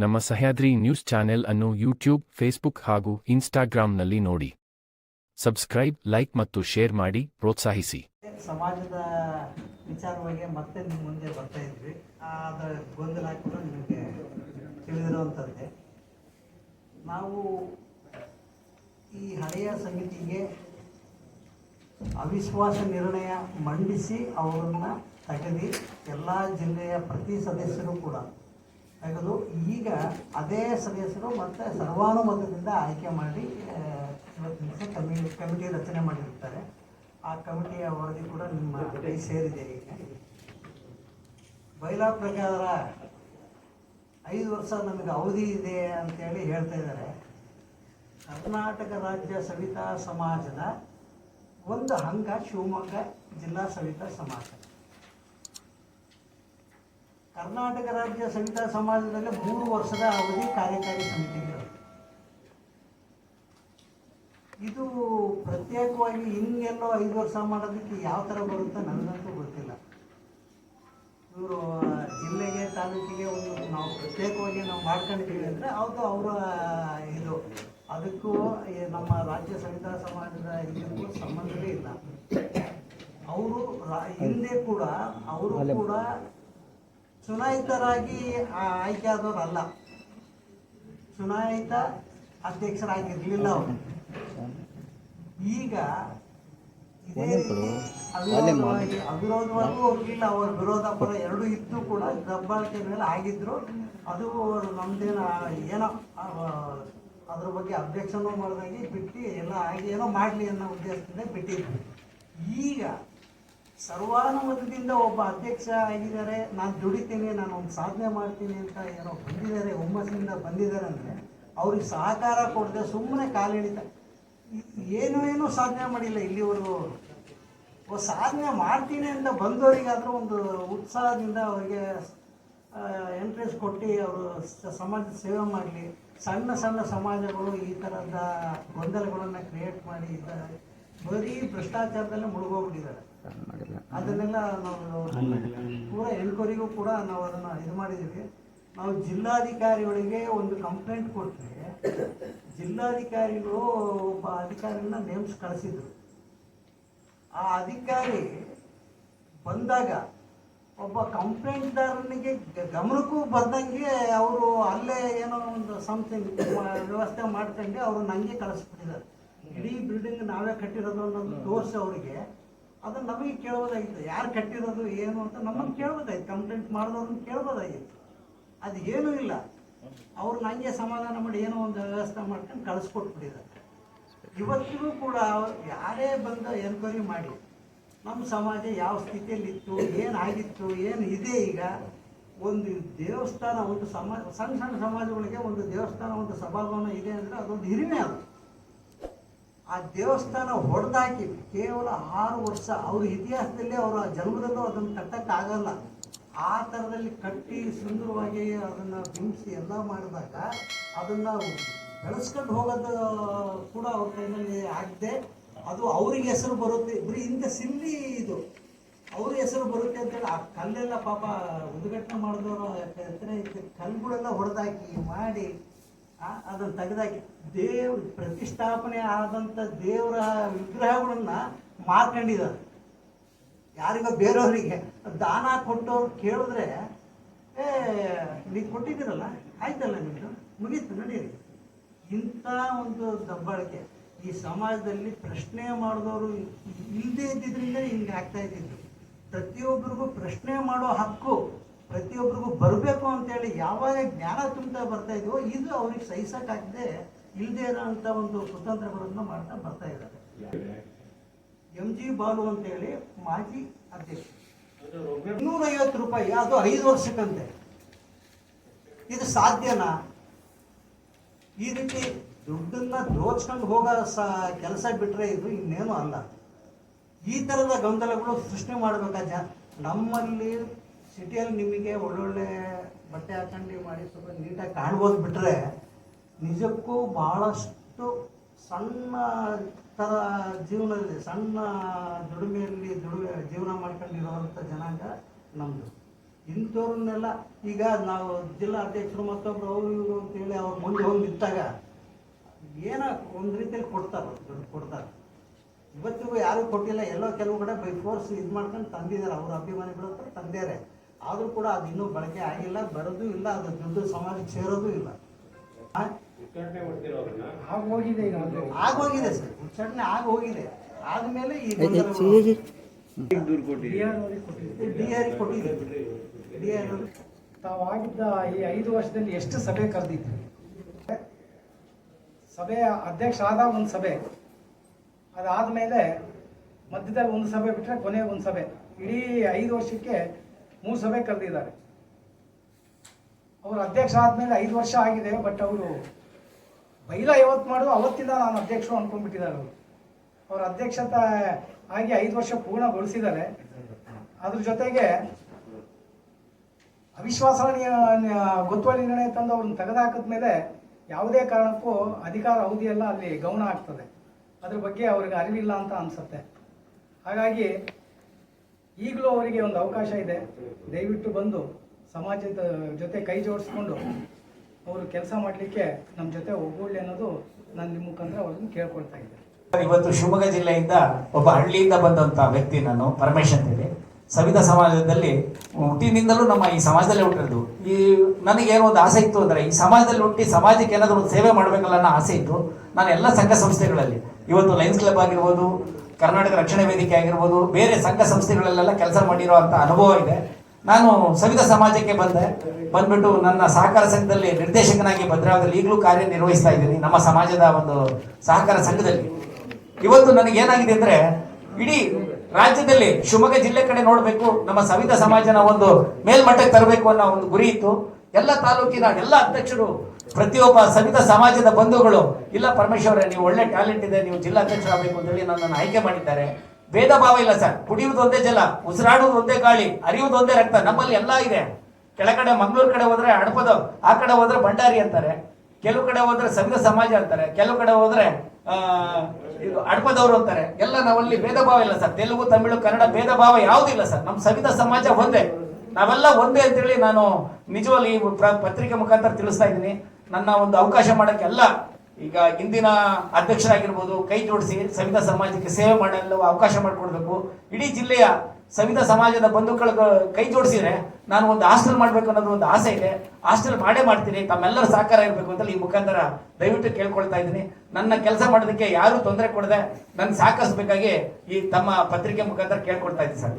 ನಮ್ಮ Sahyadri news channel ಅನ್ನು YouTube, Facebook ಹಾಗೂ ಇನ್ಸ್ಟಾಗ್ರಾಂನಲ್ಲಿ ನೋಡಿ. ಸಬ್ಸ್ಕ್ರೈಬ್, ಲೈಕ್ ಮತ್ತು ಶೇರ್ ಮಾಡಿ, ಪ್ರೋತ್ಸಾಹಿಸಿ. ಸಮಾಜದ ವಿಚಾರವಾಗಿ ಮತ್ತೆ ನಿಮ್ಮ ಮುಂದೆ ಬರ್ತಾ ಇದ್ವಿ. ಅದರ ಗೊಂದಲ ಕೂಡ ನಿಮಗೆ ತಿಳಿದಿರುವಂಥದ್ದೇ. ನಾವು ಈ ಹಳೆಯ ಸಮಿತಿಗೆ ಅವಿಶ್ವಾಸ ನಿರ್ಣಯ ಮಂಡಿಸಿ ಅವರನ್ನು ತೆಗೆದು, ಎಲ್ಲ ಜಿಲ್ಲೆಯ ಪ್ರತಿ ಸದಸ್ಯರು ಕೂಡ ತೆಗೆದು ಈಗ ಅದೇ ಸದಸ್ಯರು ಮತ್ತೆ ಸರ್ವಾನುಮತದಿಂದ ಆಯ್ಕೆ ಮಾಡಿ ಕಮಿ ಕಮಿಟಿ ರಚನೆ ಮಾಡಿರ್ತಾರೆ ಆ ಕಮಿಟಿಯ ವರದಿ ಕೂಡ ನಿಮ್ಮ ಕೈ ಸೇರಿದೆ ಈಗ. ಬೈಲಾ ಪ್ರಕಾರ ಐದು ವರ್ಷ ನಮಗೆ ಅವಧಿ ಇದೆ ಅಂತೇಳಿ ಹೇಳ್ತಾ ಇದ್ದಾರೆ. ಕರ್ನಾಟಕ ರಾಜ್ಯ ಸವಿತಾ ಸಮಾಜದ ಒಂದು ಅಂಗ ಶಿವಮೊಗ್ಗ ಜಿಲ್ಲಾ ಸವಿತಾ ಸಮಾಜ. ಕರ್ನಾಟಕ ರಾಜ್ಯ ಸವಿತಾ ಸಮಾಜದಲ್ಲಿ ಮೂರು ವರ್ಷದ ಅವಧಿ ಕಾರ್ಯಕಾರಿ ಸಮಿತಿಗಳು. ಇದು ಪ್ರತ್ಯೇಕವಾಗಿ ಹಿಂಗೆಲ್ಲೋ ಐದು ವರ್ಷ ಮಾಡೋದಕ್ಕೆ ಯಾವ ಥರ ಬರುತ್ತೆ ನನಗಂತೂ ಗೊತ್ತಿಲ್ಲ. ಇವರು ಜಿಲ್ಲೆಗೆ ತಾಲೂಕಿಗೆ ಒಂದು ನಾವು ಪ್ರತ್ಯೇಕವಾಗಿ ನಾವು ಮಾಡ್ಕೊಂಡಿದ್ದೀವಿ ಅಂದರೆ ಅದು ಅವರ ಇದು. ಅದಕ್ಕೂ ನಮ್ಮ ರಾಜ್ಯ ಸವಿತಾ ಸಮಾಜದ ಇದಕ್ಕೂ ಸಂಬಂಧವೇ ಇಲ್ಲ. ಅವರು ಹಿಂದೆ ಕೂಡ ಅವರು ಕೂಡ ಚುನಾಯಿತರಾಗಿ ಆ- ಆಯ್ಕೆ ಆದವರಲ್ಲ ಚುನಾಯಿತ ಅಧ್ಯಕ್ಷರಾಗಿರ್ಲಿಲ್ಲ ಅವರು. ಈಗ ಇದೇ ರೀತಿ ಅವಿರೋಧವಾಗಿ ಅವಿರೋಧವಾಗೂ ಹೋಗ್ಲಿಲ್ಲ ಅವರ ವಿರೋಧ ಪರ ಎರಡೂ ಇತ್ತು ಕೂಡ ದಬ್ಬಾಳಿಕೆ ಮೇಲೆ ಆಗಿದ್ರು. ಅದು ನಮ್ದೇನ ಏನೋ ಅದ್ರ ಬಗ್ಗೆ ಅಬ್ಜೆಕ್ಷನ್ ಮಾಡಿದಾಗಿ ಬಿಟ್ಟು ಎಲ್ಲ ಆಗಿ ಏನೋ ಮಾಡಲಿ ಅನ್ನೋ ಉದ್ದೇಶದಿಂದ ಬಿಟ್ಟಿದ್ರು. ಈಗ ಸರ್ವಾನುಮತದಿಂದ ಒಬ್ಬ ಅಧ್ಯಕ್ಷ ಆಗಿದ್ದಾರೆ. ನಾನು ದುಡಿತೀನಿ, ನಾನು ಒಂದು ಸಾಧನೆ ಮಾಡ್ತೀನಿ ಅಂತ ಏನೋ ಬಂದಿದ್ದಾರೆ, ಹುಮ್ಮಸ್ಸಿನಿಂದ ಬಂದಿದ್ದಾರೆ ಅಂದರೆ ಅವ್ರಿಗೆ ಸಹಕಾರ ಕೊಡದೆ ಸುಮ್ಮನೆ ಕಾಲಿಡಿತ ಏನೂ ಏನೂ ಸಾಧನೆ ಮಾಡಿಲ್ಲ. ಇಲ್ಲಿವರೆಗೂ ಅವರು ಸಾಧನೆ ಮಾಡ್ತೀನಿ ಅಂತ ಬಂದವರಿಗಾದರೂ ಒಂದು ಉತ್ಸಾಹದಿಂದ ಅವರಿಗೆ ಎಂಟ್ರೆನ್ಸ್ ಕೊಟ್ಟು ಅವರು ಸಮಾಜ ಸೇವೆ ಮಾಡಲಿ. ಸಣ್ಣ ಸಣ್ಣ ಸಮಾಜಗಳು ಈ ಥರದ ಗೊಂದಲಗಳನ್ನು ಕ್ರಿಯೇಟ್ ಮಾಡಿ ಇದ್ದಾರೆ ಬರೀ ಭ್ರಷ್ಟಾಚಾರದಲ್ಲೇ ಮುಳುಗೋಗ್ಬಿಟ್ಟಿದ್ದಾರೆ. ಅದನ್ನೆಲ್ಲ ನಾವು ಪೂರ ಕೂಡ ನಾವು ಅದನ್ನು ಇದು ಮಾಡಿದ್ದೀವಿ. ನಾವು ಜಿಲ್ಲಾಧಿಕಾರಿಗಳಿಗೆ ಒಂದು ಕಂಪ್ಲೇಂಟ್ ಕೊಟ್ಟರೆ ಜಿಲ್ಲಾಧಿಕಾರಿಗಳು ಒಬ್ಬ ಅಧಿಕಾರಿನ ನೇಮ್ಸ್ ಕಳಿಸಿದ್ರು. ಆ ಅಧಿಕಾರಿ ಬಂದಾಗ ಒಬ್ಬ ಕಂಪ್ಲೇಂಟ್ದಾರನಿಗೆ ಗಮನಕ್ಕೂ ಬರ್ದಂಗೆ ಅವರು ಅಲ್ಲೇ ಏನೋ ಒಂದು ಸಮಥಿಂಗ್ ವ್ಯವಸ್ಥೆ ಮಾಡ್ಕೊಂಡು ಅವರು ನಂಗೆ ಕಳಿಸ್ಬಿಟ್ಟಿದ್ದಾರೆ. ಇಡೀ ಬಿಲ್ಡಿಂಗ್ ನಾವೇ ಕಟ್ಟಿರೋದು ಅನ್ನೋದು ತೋರಿಸಿ ಅವರಿಗೆ. ಅದನ್ನು ನಮಗೆ ಕೇಳ್ಬೋದಾಗಿತ್ತು. ಯಾರು ಕಟ್ಟಿರೋದು ಏನು ಅಂತ ನಮ್ಮನ್ನು ಕೇಳ್ಬೋದಾಗಿತ್ತು. ಕಂಪ್ಲೇಂಟ್ ಮಾಡಿದವ್ರನ್ನ ಕೇಳ್ಬೋದಾಗಿತ್ತು. ಅದು ಏನೂ ಇಲ್ಲ. ಅವ್ರು ನಂಗೆ ಸಮಾಧಾನ ಮಾಡಿ ಏನೋ ಒಂದು ವ್ಯವಸ್ಥೆ ಮಾಡ್ಕೊಂಡು ಕಳಿಸ್ಕೊಟ್ಬಿಟ್ಟಿದ್ದಾರೆ. ಇವತ್ತಿಗೂ ಕೂಡ ಯಾರೇ ಬಂದು ಎನ್ಕ್ವೈರಿ ಮಾಡಿ, ನಮ್ಮ ಸಮಾಜ ಯಾವ ಸ್ಥಿತಿಯಲ್ಲಿತ್ತು, ಏನಾಗಿತ್ತು, ಏನು ಇದೆ ಈಗ, ಒಂದು ದೇವಸ್ಥಾನ, ಒಂದು ಸಮಾಜ ಸಣ್ಣ ಸಣ್ಣ ಸಮಾಜಗಳಿಗೆ ಒಂದು ದೇವಸ್ಥಾನ, ಒಂದು ಸಭಾಭವನ ಇದೆ ಅಂದರೆ ಅದೊಂದು ಹಿರಿಮೆ ಅದು. ಆ ದೇವಸ್ಥಾನ ಹೊಡೆದಾಕಿ ಕೇವಲ ಆರು ವರ್ಷ, ಅವ್ರ ಇತಿಹಾಸದಲ್ಲಿ ಅವರ ಜನ್ಮದಲ್ಲೂ ಅದನ್ನು ಕಟ್ಟಕ್ಕಾಗಲ್ಲ ಆ ಥರದಲ್ಲಿ ಕಟ್ಟಿ ಸುಂದರವಾಗಿ ಅದನ್ನು ಬಿಂಬಿಸಿ ಎಲ್ಲ ಮಾಡಿದಾಗ ಅದನ್ನು ಬೆಳೆಸ್ಕೊಂಡು ಹೋಗೋದು ಕೂಡ ಅವ್ರ ಕೈನಲ್ಲಿ ಆಗದೆ ಅದು ಅವ್ರಿಗೆ ಹೆಸರು ಬರುತ್ತೆ. ಬರೀ ಇಂಥ ಸಿಲ್ಲಿ ಇದು. ಅವ್ರ ಹೆಸರು ಬರುತ್ತೆ ಅಂತೇಳಿ ಆ ಕಲ್ಲೆಲ್ಲ ಪಾಪ ಉದ್ಘಾಟನೆ ಮಾಡಿದವರು ಕಲ್ಲುಗಳೆಲ್ಲ ಹೊಡೆದಾಕಿ ಮಾಡಿ ಅದನ್ನು ತೆಗೆದಾಕಿ ದೇವ್ ಪ್ರತಿಷ್ಠಾಪನೆ ಆದಂಥ ದೇವರ ವಿಗ್ರಹಗಳನ್ನ ಮಾರ್ಕೊಂಡಿದ್ದಾರೆ. ಯಾರಿಗೋ ಬೇರೆಯವರಿಗೆ ದಾನ ಕೊಟ್ಟವ್ರು ಕೇಳಿದ್ರೆ, ಏ ನೀವು ಕೊಟ್ಟಿದ್ದೀರಲ್ಲ, ಆಯ್ತಲ್ಲ ನಿಮ್ಮದು ಮುಗೀತು, ನಡೀರಿ. ಇಂಥ ಒಂದು ದಬ್ಬಾಳಿಕೆ ಈ ಸಮಾಜದಲ್ಲಿ ಪ್ರಶ್ನೆ ಮಾಡಿದವರು ಇಲ್ಲದೇ ಇದ್ದಿದ್ರಿಂದ ಹಿಂಗೆ ಆಗ್ತಾ ಇದ್ದಿದ್ದು. ಪ್ರತಿಯೊಬ್ಬರಿಗೂ ಪ್ರಶ್ನೆ ಮಾಡೋ ಹಕ್ಕು ಪ್ರತಿಯೊಬ್ಬರಿಗೂ ಅಂತೇಳಿ ಯಾವಾಗ ಜ್ಞಾನ ತುಂಬ್ತಾ ಬರ್ತಾ ಇದೆಯೋ ಇದು ಅವ್ರಿಗೆ ಸಹಿಸಕ್ಕಾಗದೆ ಇಲ್ಲದೆ ಇರೋಂಥ ಒಂದು ಕುತಂತ್ರಗಳನ್ನು ಮಾಡ್ತಾ ಬರ್ತಾ ಇದ್ದಾರೆ. ಎಂ ಜಿ ಬಾಲು ಅಂತೇಳಿ ಮಾಜಿ ಅಧ್ಯಕ್ಷ. ಇನ್ನೂರೈವತ್ತು ರೂಪಾಯಿ, ಅದು ಐದು ವರ್ಷಕ್ಕಂತೆ. ಇದು ಸಾಧ್ಯನಾ? ಈ ರೀತಿ ದುಡ್ಡನ್ನ ದೋಚ್ಕೊಂಡು ಹೋಗೋ ಸ ಕೆಲಸ ಬಿಟ್ಟರೆ ಇದು ಇನ್ನೇನು ಅಲ್ಲ. ಈ ಥರದ ಗೊಂದಲಗಳು ಸೃಷ್ಟಿ ಮಾಡಬೇಕಾ ನಮ್ಮಲ್ಲಿ ಸಿಟಿಯಲ್ಲಿ ನಿಮಗೆ ಒಳ್ಳೊಳ್ಳೆ ಬಟ್ಟೆ ಹಾಕೊಂಡು ಮಾಡಿ ಸ್ವಲ್ಪ ನೀಟಾಗಿ ಕಾಣ್ಬೋದು ಬಿಟ್ಟರೆ ನಿಜಕ್ಕೂ ಭಾಳಷ್ಟು ಸಣ್ಣ ಥರ ಜೀವನದಲ್ಲಿ, ಸಣ್ಣ ದುಡಿಮೆಯಲ್ಲಿ ದುಡಿಮೆ, ಜೀವನ ಮಾಡ್ಕೊಂಡಿರೋವಂಥ ಜನಾಂಗ ನಮ್ಮದು ಇಂಥವ್ರನ್ನೆಲ್ಲ ಈಗ ನಾವು ಜಿಲ್ಲಾ ಅಧ್ಯಕ್ಷರು ಮತ್ತೊಬ್ರು ಅವರು ಇವರು ಅಂತೇಳಿ ಅವ್ರು ಮುಂದೆ ಹೋಗಿ ನಿಂತಾಗ ಏನೋ ಒಂದು ರೀತಿಯಲ್ಲಿ ಕೊಡ್ತಾರೆ, ದುಡ್ಡು ಕೊಡ್ತಾರೆ. ಇವತ್ತಿಗೂ ಯಾರೂ ಕೊಟ್ಟಿಲ್ಲ, ಎಲ್ಲೋ ಕೆಲವು ಕಡೆ ಬೈ ಫೋರ್ಸ್ ಇದು ಮಾಡ್ಕೊಂಡು ತಂದಿದ್ದಾರೆ, ಅವ್ರ ಅಭಿಮಾನಿಗಳು ಹತ್ರ ತಂದೇರೆ ಆದರೂ ಕೂಡ ಅದು ಇನ್ನೂ ಬಳಕೆ ಆಗಿಲ್ಲ ಬರೋದು ಇಲ್ಲ ಅದು ದುಡ್ಡು ಸಮಾಜಕ್ಕೆ ಸೇರೋದು ಇಲ್ಲ? ಆಗೋಗಿದೆ ಆಗೋಗಿದೆ ಸರ್ ಉಚ್ಚಾಟನೆ ಆಗೋಗಿದೆ ಆದ್ಮೇಲೆ ಈ ಡಿ ಆರ್ ಕೊಟ್ಟಿದೆ ಡಿ ಆರ್ ತಾವು ಆಗಿದ್ದ ಈ ಐದು ವರ್ಷದಲ್ಲಿ ಎಷ್ಟು ಸಭೆ ಕರೆದಿದ್ರು? ಸಭೆ ಅಧ್ಯಕ್ಷ ಆದ ಒಂದು ಸಭೆ. ಅದಾದ್ಮೇಲೆ ಮಧ್ಯದಲ್ಲಿ ಒಂದು ಸಭೆ ಬಿಟ್ಟರೆ ಕೊನೆಗೆ ಒಂದು ಸಭೆ. ಇಡೀ ಐದು ವರ್ಷಕ್ಕೆ ಮೂರು ಸಭೆ ಕರೆದಿದ್ದಾರೆ. ಅವರು ಅಧ್ಯಕ್ಷ ಆದಮೇಲೆ ಐದು ವರ್ಷ ಆಗಿದೆ ಬಟ್ ಅವರು ಬೈಲ ಯಾವತ್ತು ಮಾಡು ಅವತ್ತಿಂದ ನಾನು ಅಧ್ಯಕ್ಷರು ಅಂದ್ಕೊಂಡ್ಬಿಟ್ಟಿದ್ದಾರೆ ಅವರು. ಅವ್ರ ಅಧ್ಯಕ್ಷತೆ ಆಗಿ ಐದು ವರ್ಷ ಪೂರ್ಣಗೊಳಿಸಿದ್ದಾರೆ. ಅದ್ರ ಜೊತೆಗೆ ಅವಿಶ್ವಾಸ ಗೊತ್ತುವಳಿ ನಿರ್ಣಯ ತಂದು ಅವ್ರನ್ನ ತೆಗೆದು ಮೇಲೆ ಯಾವುದೇ ಕಾರಣಕ್ಕೂ ಅಧಿಕಾರ ಅವಧಿಯೆಲ್ಲ ಅಲ್ಲಿ ಗೌಣ ಆಗ್ತದೆ. ಅದ್ರ ಬಗ್ಗೆ ಅವ್ರಿಗೆ ಅರಿವಿಲ್ಲ ಅಂತ ಅನ್ಸುತ್ತೆ. ಹಾಗಾಗಿ ಈಗಲೂ ಅವರಿಗೆ ಒಂದು ಅವಕಾಶ ಇದೆ. ದಯವಿಟ್ಟು ಬಂದು ಸಮಾಜದ ಜೊತೆ ಕೈ ಜೋಡಿಸ್ಕೊಂಡು ಅವರು ಕೆಲಸ ಮಾಡಲಿಕ್ಕೆ ನಮ್ಮ ಜೊತೆ ಒಗ್ಗೂಡ್ಲಿ ಅನ್ನೋದು ನಾನು ನಿಮ್ಮ ಮುಖಾಂತರ ಅವ್ರನ್ನ ಕೇಳ್ಕೊಳ್ತಾ ಇದ್ದೆ ಇವತ್ತು ಶಿವಮೊಗ್ಗ ಜಿಲ್ಲೆಯಿಂದ ಒಬ್ಬ ಹಳ್ಳಿಯಿಂದ ಬಂದಂತ ವ್ಯಕ್ತಿ ನಾನು, ಪರಮೇಶ್ ಅಂತೇಳಿ ಸವಿತ ಸಮಾಜದಲ್ಲಿ ಹುಟ್ಟಿನಿಂದಲೂ ನಮ್ಮ ಈ ಸಮಾಜದಲ್ಲೇ ಹುಟ್ಟಿರೋದು. ಈ ನನಗೇನೋ ಒಂದು ಆಸೆ ಇತ್ತು ಅಂದರೆ ಈ ಸಮಾಜದಲ್ಲಿ ಹುಟ್ಟಿ ಸಮಾಜಕ್ಕೆ ಏನಾದರೂ ಒಂದು ಸೇವೆ ಮಾಡಬೇಕಲ್ಲ ಅನ್ನೋ ಆಸೆ ಇತ್ತು. ನಾನು ಎಲ್ಲ ಸಂಘ ಸಂಸ್ಥೆಗಳಲ್ಲಿ, ಇವತ್ತು ಲಯನ್ಸ್ ಕ್ಲಬ್ ಆಗಿರ್ಬೋದು ಕರ್ನಾಟಕ ರಕ್ಷಣಾ ವೇದಿಕೆ ಆಗಿರ್ಬೋದು, ಬೇರೆ ಸಂಘ ಸಂಸ್ಥೆಗಳಲ್ಲೆಲ್ಲ ಕೆಲಸ ಮಾಡಿರೋ ಅಂತ ಅನುಭವ ಇದೆ. ನಾನು ಸವಿತ ಸಮಾಜಕ್ಕೆ ಬಂದೆ. ಬಂದ್ಬಿಟ್ಟು ನನ್ನ ಸಹಕಾರ ಸಂಘದಲ್ಲಿ ನಿರ್ದೇಶಕನಾಗಿ ಭದ್ರಾವತಿಯಲ್ಲಿ ಈಗಲೂ ಕಾರ್ಯನಿರ್ವಹಿಸ್ತಾ ಇದ್ದೀನಿ, ನಮ್ಮ ಸಮಾಜದ ಒಂದು ಸಹಕಾರ ಸಂಘದಲ್ಲಿ. ಇವತ್ತು ನನಗೆ ಏನಾಗಿದೆ ಅಂದ್ರೆ, ಇಡೀ ರಾಜ್ಯದಲ್ಲಿ ಶಿವಮೊಗ್ಗ ಜಿಲ್ಲೆ ಕಡೆ ನೋಡಬೇಕು, ನಮ್ಮ ಸವಿತ ಸಮಾಜನ ಒಂದು ಮೇಲ್ಮಟ್ಟಕ್ಕೆ ತರಬೇಕು ಅನ್ನೋ ಒಂದು ಗುರಿ ಇತ್ತು. ಎಲ್ಲ ತಾಲೂಕಿನ ಎಲ್ಲ ಅಧ್ಯಕ್ಷರು ಪ್ರತಿಯೊಬ್ಬ ಸವಿತ ಸಮಾಜದ ಬಂಧುಗಳು, ಇಲ್ಲ ಪರಮೇಶ್ವರ, ನೀವು ಒಳ್ಳೆ ಟ್ಯಾಲೆಂಟ್ ಇದೆ, ನೀವು ಜಿಲ್ಲಾ ಅಧ್ಯಕ್ಷರಾಗಬೇಕು ಅಂತ ಹೇಳಿ ನನ್ನನ್ನು ಆಯ್ಕೆ ಮಾಡಿದ್ದಾರೆ. ಭೇದ ಭಾವ ಇಲ್ಲ ಸರ್. ಕುಡಿಯುವುದು ಒಂದೇ ಜಲ, ಉಸಿರಾಡುವುದು ಒಂದೇ ಗಾಳಿ, ಅರಿಯುವುದು ಒಂದೇ ರಕ್ತ, ನಮ್ಮಲ್ಲಿ ಎಲ್ಲ ಇದೆ. ಕೆಳಗಡೆ ಮಂಗಳೂರು ಕಡೆ ಹೋದ್ರೆ ಹಡಪದ ಆ ಕಡೆ ಹೋದ್ರೆ ಭಂಡಾರಿ ಅಂತಾರೆ. ಕೆಲವು ಕಡೆ ಹೋದ್ರೆ ಸವಿತ ಸಮಾಜ ಅಂತಾರೆ. ಕೆಲವು ಕಡೆ ಹೋದ್ರೆ ಅಡಪದವರು ಅಂತಾರೆ. ಎಲ್ಲ ನಾವಲ್ಲಿ ಭೇದ ಭಾವ ಇಲ್ಲ ಸರ್. ತೆಲುಗು, ತಮಿಳು, ಕನ್ನಡ ಭೇದ ಭಾವ ಯಾವುದಿಲ್ಲ ಸರ್. ನಮ್ಮ ಸವಿತ ಸಮಾಜ ಒಂದೇ. ನಾವೆಲ್ಲ ಒಂದೇ ಅಂತೇಳಿ ನಾನು ನಿಜವಾಗಿ ಈ ಪತ್ರಿಕೆ ಮುಖಾಂತರ ತಿಳಿಸ್ತಾ ಇದ್ದೀನಿ. ನನ್ನ ಒಂದು ಅವಕಾಶ ಮಾಡಕ್ಕೆ ಎಲ್ಲ ಈಗ ಇಂದಿನ ಅಧ್ಯಕ್ಷರಾಗಿರ್ಬೋದು, ಕೈ ಜೋಡಿಸಿ ಸವಿತಾ ಸಮಾಜಕ್ಕೆ ಸೇವೆ ಮಾಡಲು ಅವಕಾಶ ಮಾಡಿಕೊಡ್ಬೇಕು. ಇಡೀ ಜಿಲ್ಲೆಯ ಸವಿತಾ ಸಮಾಜದ ಬಂಧುಗಳ ಕೈ ಜೋಡಿಸಿದ್ರೆ ನಾನು ಒಂದು ಹಾಸ್ಟೆಲ್ ಮಾಡಬೇಕು ಅನ್ನೋದು ಒಂದು ಆಸೆ ಇದೆ. ಹಾಸ್ಟೆಲ್ ಮಾಡೇ ಮಾಡ್ತೀನಿ, ತಮ್ಮೆಲ್ಲರ ಸಹಕಾರ ಇರಬೇಕು ಅಂತ ಈ ಮುಖಾಂತರ ದಯವಿಟ್ಟು ಕೇಳ್ಕೊಳ್ತಾ ಇದ್ದೀನಿ. ನನ್ನ ಕೆಲಸ ಮಾಡೋದಕ್ಕೆ ಯಾರು ತೊಂದರೆ ಕೊಡದೆ ನನ್ನ ಸಹಕರಿಸಬೇಕಾಗಿ ಈ ತಮ್ಮ ಪತ್ರಿಕೆ ಮುಖಾಂತರ ಕೇಳ್ಕೊಳ್ತಾ ಇದ್ದೀನಿ ಸರ್.